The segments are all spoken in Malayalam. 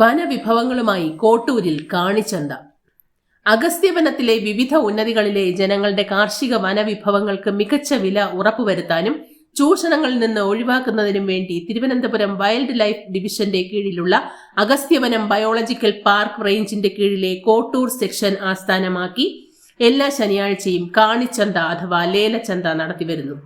വനവിഭവങ്ങളുമായി കോട്ടൂരിൽ കാണിച്ചന്ത. അഗസ്ത്യവനത്തിലെ വിവിധ ഉന്നതികളിലെ ജനങ്ങളുടെ കാർഷിക വനവിഭവങ്ങൾക്ക് മികച്ച വില ഉറപ്പുവരുത്താനും ചൂഷണങ്ങളിൽ നിന്ന് ഒഴിവാക്കുന്നതിനും വേണ്ടി തിരുവനന്തപുരം വൈൽഡ് ലൈഫ് ഡിവിഷന്റെ കീഴിലുള്ള അഗസ്ത്യവനം ബയോളജിക്കൽ പാർക്ക് റേഞ്ചിന്റെ കീഴിലെ കോട്ടൂർ സെക്ഷൻ ആസ്ഥാനമാക്കി എല്ലാ ശനിയാഴ്ചയും കാണിച്ചന്ത അഥവാ ലേലച്ചന്ത നടത്തിവരുന്നു.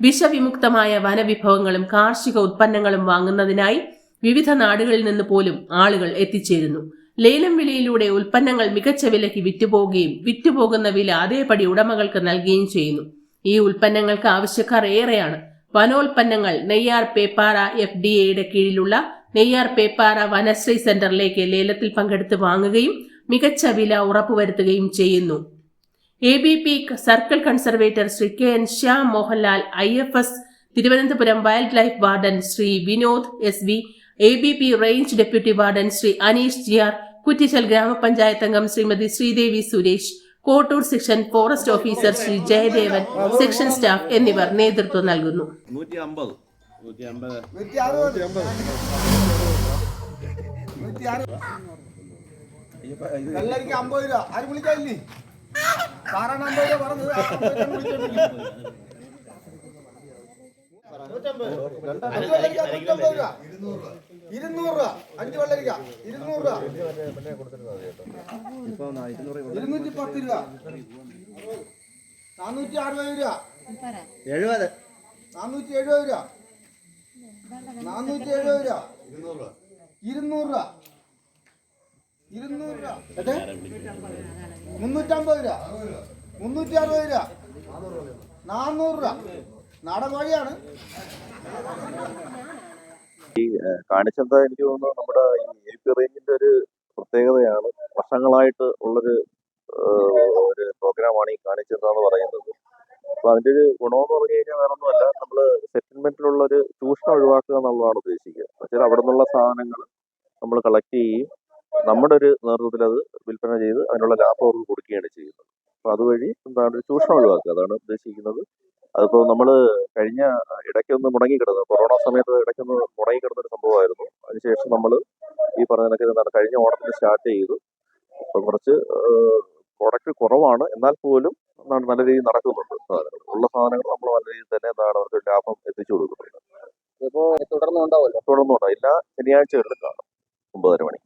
വിഷവിമുക്തമായ വനവിഭവങ്ങളും കാർഷിക ഉത്പന്നങ്ങളും വാങ്ങുന്നതിനായി വിവിധ നാടുകളിൽ നിന്ന് പോലും ആളുകൾ എത്തിച്ചേരുന്നു. ലേലം വിലയിലൂടെ ഉൽപ്പന്നങ്ങൾ മികച്ച വിലയ്ക്ക് വിറ്റുപോകുകയും വിറ്റുപോകുന്ന വില അതേപടി ഉടമകൾക്ക് നൽകുകയും ചെയ്യുന്നു. ഈ ഉൽപ്പന്നങ്ങൾക്ക് ആവശ്യക്കാർ ഏറെയാണ്. വനോൽപ്പന്നങ്ങൾ നെയ്യാർ പേപ്പാറ എഫ് ഡി എയുടെ കീഴിലുള്ള നെയ്യാർ പേപ്പാറ വനശ്രീ സെന്ററിലേക്ക് ലേലത്തിൽ പങ്കെടുത്ത് വാങ്ങുകയും മികച്ച വില ഉറപ്പുവരുത്തുകയും ചെയ്യുന്നു. A B P circle conservator Shri K N Shyam Mohanlal I F S Thiruvananthapuram wildlife warden Shri Vinod S V A B P range deputy warden Shri Aneesh G R Kuttichal ഗ്രാമപഞ്ചായത്ത് അംഗം Shrimati Sreedevi Suresh Kottoor section forest officer Shri Jayadevan section staff എന്നിവർ നേതൃത്വം നൽകുന്നു അമ്പത് രൂപ ആരും വിളിക്കാനില്ലേ സാറാണ് അമ്പത് രൂപ പറഞ്ഞത് ആ അമ്പത് രൂപ വിളിച്ചോണ്ടിരിക്കും. അഞ്ച് വെള്ളരിക്ക നൂറ്റമ്പത് രൂപ. ഇരുന്നൂറ് രൂപ. അഞ്ച് വെള്ളരിക്ക. ഇരുന്നൂറ് രൂപ. ഇരുന്നൂറ്റി പത്ത് രൂപ നാനൂറ്റി അറുപത് രൂപ എഴുപത് നാനൂറ്റി എഴുപത് രൂപ. നാനൂറ്റി എഴുപത്. രൂപ. ഇരുന്നൂറ് രൂപ. ഇരുന്നൂറ് രൂപ? മുന്നൂറ്റമ്പത് രൂപ. മുന്നൂറ്റി അറുപത് രൂപ. നാനൂറ് രൂപ. നാടൻ കോഴിയാണ്. കാണിച്ചന്ത എനിക്ക് തോന്നുന്നു നമ്മുടെ ഈ എ പി റേഞ്ചിന്റെ ഒരു പ്രത്യേകതയാണ്. വർഷങ്ങളായിട്ട് ഉള്ളൊരു ഒരു പ്രോഗ്രാമാണ് ഈ കാണിച്ചന്ത എന്ന് പറയുന്നത്. അപ്പൊ അതിന്റെ ഒരു ഗുണമെന്ന് പറഞ്ഞു കഴിഞ്ഞാൽ വേറെ ഒന്നുമല്ല നമ്മൾ സെറ്റിൽമെന്റിലുള്ള ഒരു ചൂഷണം ഒഴിവാക്കുക എന്നുള്ളതാണ് ഉദ്ദേശിക്കുക. എന്നുവെച്ചാൽ അവിടെ നിന്നുള്ള സാധനങ്ങൾ നമ്മൾ കളക്ട് ചെയ്യുകയും നമ്മുടെ ഒരു നേതൃത്വത്തിൽ അത് വിൽപ്പന ചെയ്ത് അതിനുള്ള ലാഭം അവർക്ക് കൊടുക്കുകയാണ് ചെയ്യുന്നത്. അപ്പൊ അതുവഴി എന്താണ് ചൂഷണം ഒഴിവാക്കുക. അതാണ് ഉദ്ദേശിക്കുന്നത്. അതിപ്പോ നമ്മൾ കഴിഞ്ഞ ഇടയ്ക്കൊന്ന് മുടങ്ങിക്കിടന്നു കൊറോണ സമയത്ത് ഇടയ്ക്കൊന്ന് മുടങ്ങിക്കിടന്ന ഒരു സംഭവമായിരുന്നു. അതിനുശേഷം നമ്മൾ ഈ പറഞ്ഞ കണക്ക് എന്താണ് കഴിഞ്ഞ ഓണത്തിന് സ്റ്റാർട്ട് ചെയ്തു. അപ്പം കുറച്ച് പ്രൊഡക്റ്റ് കുറവാണ്. എന്നാൽ പോലും എന്താണ് നല്ല രീതിയിൽ നടക്കുന്നുണ്ട് സാധനങ്ങൾ. ഉള്ള സാധനങ്ങൾ നമ്മൾ നല്ല രീതിയിൽ തന്നെ എന്താണ് അവർക്ക് ലാഭം എത്തിച്ചു കൊടുക്കുന്നുണ്ട്. ഇപ്പോ തുടർന്നുണ്ടാവും. എല്ലാ ശനിയാഴ്ചകളിലും കാണും. ഒമ്പതര മണിക്ക്.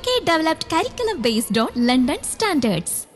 developed curriculum based on London standards